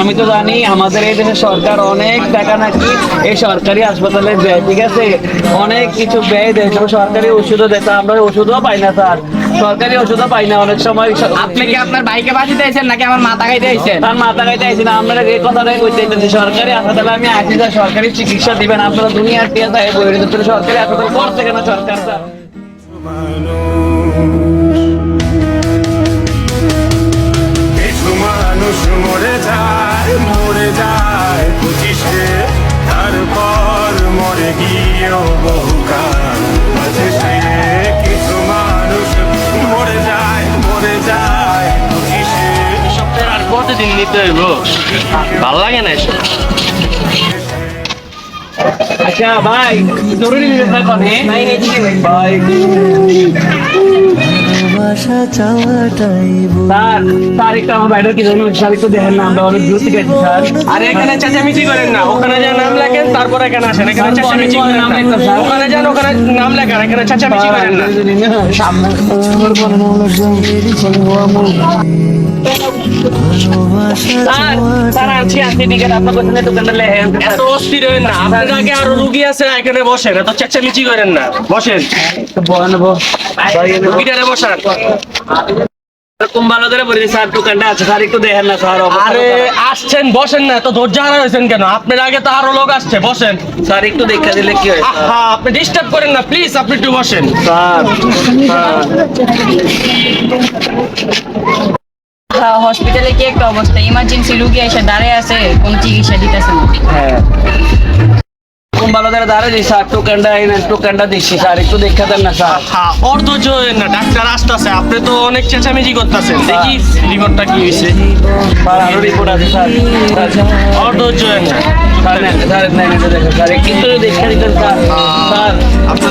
আমি তো জানি আমাদের এই দেশের সরকার অনেক টাকা নাকি এই সরকারি হাসপাতালে দেয় ঠিক আছে? অনেক কিছু ব্যয় দেয়। সরকারি ওষুধও দেয়। আমরা ওষুধও পাই না স্যার। সরকারি ওষুধও পাই না। অনেক সময় আপনি কি আপনার ভাইকে বাঁচি দিয়েছেন নাকি আমার মাথা খাইতে দিয়েছেন? তার মাথা গাইতে আইছি না। আপনারা এই কথাটাই কইতে চাইতেছি সরকারি হাসপাতালে আমি আসি স্যার। সরকারি চিকিৎসা দিবেন। আপনারা দুনিয়ার টিয়া তাই বই সরকারি হাসপাতাল করছে কেন সরকার স্যার? মরে বহুকাল মাঝে সে কিছু মানুষ মরে যায় মরে যায় পঁচিশে সপ্তাহের আর কতদিন নিতে হইব ভালো লাগে না এসব আচ্ছা ভাই জরুরি ব্যাপার করে চাওয়াটাই স্যার স্যার একটু আমার বাইরের কি জানেন স্যার একটু দেখেন না আমরা অনেক দূর থেকে স্যার আর এখানে চেঁচামেচি করেন না ওখানে যা নাম লেখেন তারপর এখানে আসেন এখানে চেঁচামেচি করেন নাম না লেখেন, স্যার। ওখানে যান ওখানে নাম লেখেন এখানে চেঁচামেচি করেন না সামনে এত অস্থির না। আপনার আগে আরও রুগী আছে এখানে বসেন এত চেঁচামেচি করেন না। বসেন। বলেন রুগীটারে বসান। এরকম ভালো করে বলি স্যার দোকানটা আছে স্যার একটু দেখেন না স্যার আরে আসছেন বসেন না তো ধৈর্য হারা হয়েছেন কেন? আপনার আগে তো আরও লোক আসছে বসেন। স্যার একটু দেখা দিলে কি হয়? আপনি ডিস্টার্ব করেন না প্লিজ আপনি একটু বসেন। স্যার। হসপিটালে কি একটা অবস্থা? ইমার্জেন্সি রুগী এসে দাঁড়িয়ে আছে কোন চিকিৎসা দিতেছে না। হ্যাঁ। এরকম ভালো করে দাঁড়াই স্যার টোকেনটা এই নেন টোকেনটা দিচ্ছি স্যার একটু দেখা দেন না স্যার। হ্যাঁ না ডাক্তার আসতেছে আপনি তো অনেক চেঁচামেচি করতেছেন। দেখি রিপোর্টটা কি হয়েছে স্যার আরও রিপোর্ট আছে স্যার। স্যার ওর না স্যার নেন স্যার নেন দেখেন স্যার কিন্তু দেখা দিতেন স্যার। স্যার আপনি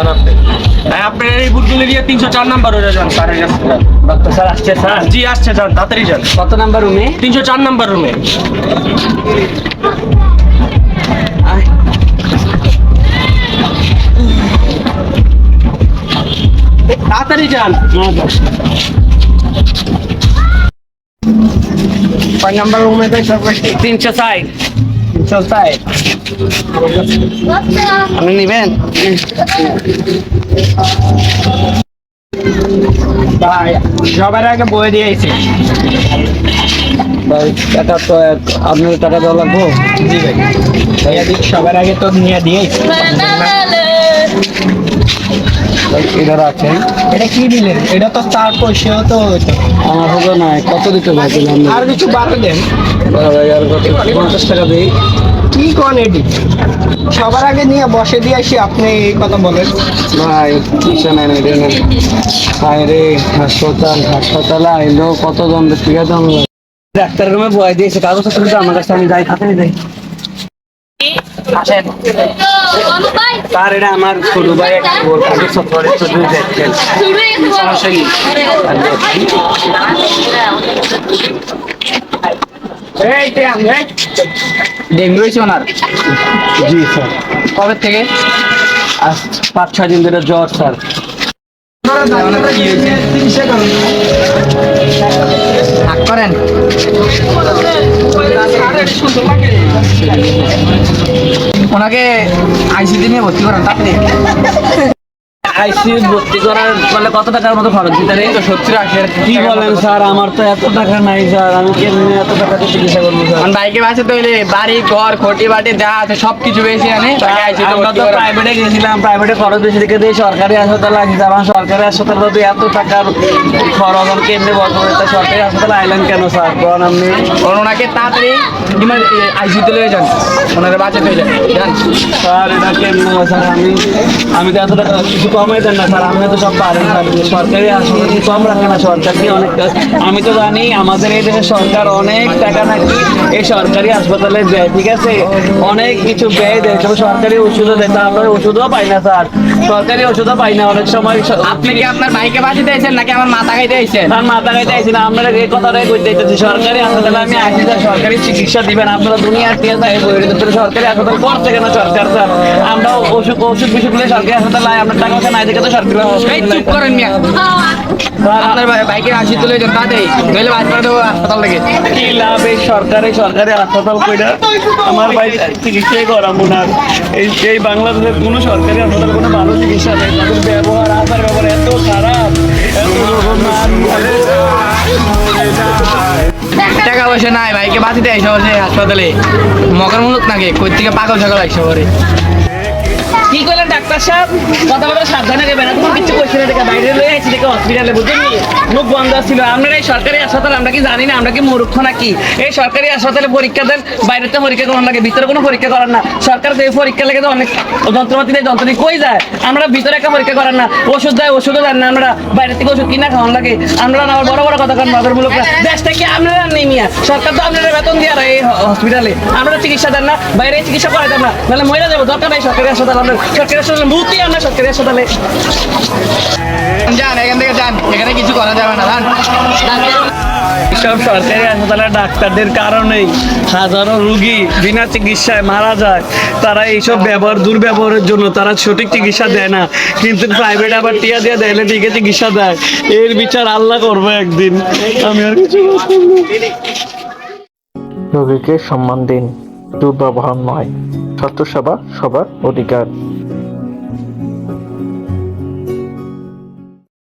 জানাতে হ্যাঁ আপনার এই বুটগুলি দিয়ে তিনশো চার নাম্বার হয়ে যান স্যারের কাছে যান। ডাক্তার স্যার আসছে স্যার জি আসছে যান তাড়াতাড়ি যান কত নাম্বার রুমে তিনশো চার নাম্বার রুমে তাড়াতাড়ি যান কয় নাম্বার রুমে তিনশো ষাট তিনশো ষাট আপনি নিবেন? ভাই সবার আগে বই দিয়েছি ভাই টাকা তো আপনার টাকা দেওয়া লাগবো? জি ভাই। সবার আগে তো নিয়ে দিয়েছি এটার আছে এটা কি দিলেন? এটা তো চার পয়সা তো আমার হলো না কত দিতে ভাই দিলাম। আর কিছু বাড়ে দেন। আর কত পঞ্চাশ টাকা দিই। কি কোন এডি সবার আগে নিয়ে বসে দিয়ে আসি আপনি এই কথা বলেন। ভাই কিসে নেন এটা নেন রে হাসপাতাল হাসপাতালে আইলো কত জন ঠিক আছে ডাক্তার রুমে বয় দিয়েছে কাগজ পত্র আমার কাছে আমি যাই থাকে যাই। আসেন। স্যার এটা আমার ছোট ভাই দেখছেন সমস্যা ডেঙ্গু হয়েছে ওনার? জি স্যার। কবে থেকে? আজ পাঁচ ছয় দিন ধরে জ্বর স্যার। করেন? ওনাকে আইসিডি নিয়ে ভর্তি করান তাড়াতাড়ি আইসিইউ ভর্তি করার মানে কত টাকার মতো খরচ? দিতে রে তো সত্তর আশি কি বলেন স্যার? আমার তো এত টাকা নাই স্যার। আমি কেমনি এত টাকা দিয়ে চিকিৎসা করব স্যার? বাইকে বাসে তো হইলে বাড়ি ঘর খটি বাটি যা আছে সবকিছু বেশি আনে আইসি তো আমরা তো প্রাইভেটে গেছিলাম প্রাইভেটে খরচ বেশি দেখে দিয়ে সরকারি হাসপাতালে আসছে আমার সরকারি হাসপাতালে যদি এত টাকার খরচ আমি কেমনি বলব? তা সরকারি হাসপাতালে আইলেন কেন স্যার? কোন আপনি। ওনাকে তাড়াতাড়ি আইসি তুলে যান। ওনাকে বাঁচাতে যান। স্যার এটা কেমন স্যার? আমি আমি তো এত টাকা কিছু কম কমাই দেন না স্যার আপনি তো সব পারেন সরকারি হাসপাতাল কি কম রাখে না সরকার কি অনেক আমি তো জানি আমাদের এই দেশের সরকার অনেক টাকা নাকি এই সরকারি হাসপাতালে দেয় ঠিক আছে? অনেক কিছু ব্যয় দেয় তবে সরকারি ওষুধও দেয় তা আমরা ওষুধও পাই না স্যার। সরকারি ওষুধও পাই না অনেক সময়। আপনি কি আপনার ভাইকে বাঁচিয়ে দিয়েছেন নাকি আমার মাথা খাইতে দিয়েছেন? তার মাথা খাইতে আইছি না আপনারা এই কথাটাই কইতে চাইতেছি সরকারি হাসপাতালে আমি আসি স্যার সরকারি চিকিৎসা দিবেন আপনারা দুনিয়ার দিয়ে তাই সরকারি হাসপাতাল করছে কেন সরকার স্যার? আমরা ওষুধ ওষুধ বিষুধ সরকারি হাসপাতালে আমরা টাকা নাই দেখে তো এই চুপ করেন মিয়া। আপনার ভাইকে তুলে নইলে বাদ করে দেবো হাসপাতাল থেকে। কি লাভ এই সরকারি সরকারি হাসপাতাল কইরা? আমার ভাই চিকিৎসাই করাবো না। এই এই বাংলাদেশের কোনো সরকারি হাসপাতাল কোনো ভালো চিকিৎসা নেই। তাদের ব্যবহার ব্যবহার এত খারাপ। টাকা পয়সা নাই ভাইকে দেয় সহজে হাসপাতালে। মগের মুলুক নাকি? কই থেকে পাগল ছাগল হয় শহরে কি করলেন ডাক্তার সাহেব? কথা বলে সাবধানে দেবেন না তোমার কিছু কোশ্চেন দেখে বাইরে লয়ে আইছি দেখে হসপিটালে বুঝছেন নি? মুখ বন্ধ ছিল। আপনারা এই সরকারি হাসপাতাল আমরা কি জানি না আমরা কি মূর্খ নাকি? এই সরকারি হাসপাতালে পরীক্ষা দেন বাইরেতে পরীক্ষা করার লাগে ভিতরে কোনো পরীক্ষা করার না। সরকার যে পরীক্ষা লেগে তো অনেক যন্ত্রপাতি দেয় যন্ত্রপাতি কই যায়? আমরা ভিতরে একটা পরীক্ষা করার না। ওষুধ দেয় ওষুধও দেন না আমরা। বাইরে থেকে ওষুধ কিনা খাওয়ার লাগে। আমরা না বড় বড় কথা কারণ নজর মূলক দেশটা কি আপনারা নেই মিয়া? সরকার তো আপনারা বেতন দিয়ে এই হসপিটালে আমরা চিকিৎসা দেন না বাইরে চিকিৎসা করাই দেন না। নাহলে মহিলা যাব দরকার নাই সরকারি হাসপাতাল আমরা সরকারি হাসপাতালে মুক্তি আমরা সরকারি হাসপাতালে যান এখান থেকে যান। এখানে কিছু করা যাবে না সব সরকারি হাসপাতালে ডাক্তারদের কারণেই হাজারো রুগী বিনা চিকিৎসায় মারা যায়। তারা এইসব ব্যবহার দুর্ব্যবহারের জন্য তারা সঠিক চিকিৎসা দেয় না। কিন্তু প্রাইভেট আবার টিয়া দিয়ে দেয় ঠিকই চিকিৎসা দেয়। এর বিচার আল্লাহ করবে একদিন। আমি আর কিছু রোগীকে সম্মান দিন। দুর্ব্যবহার নয়। স্বাস্থ্যসেবা সবার অধিকার।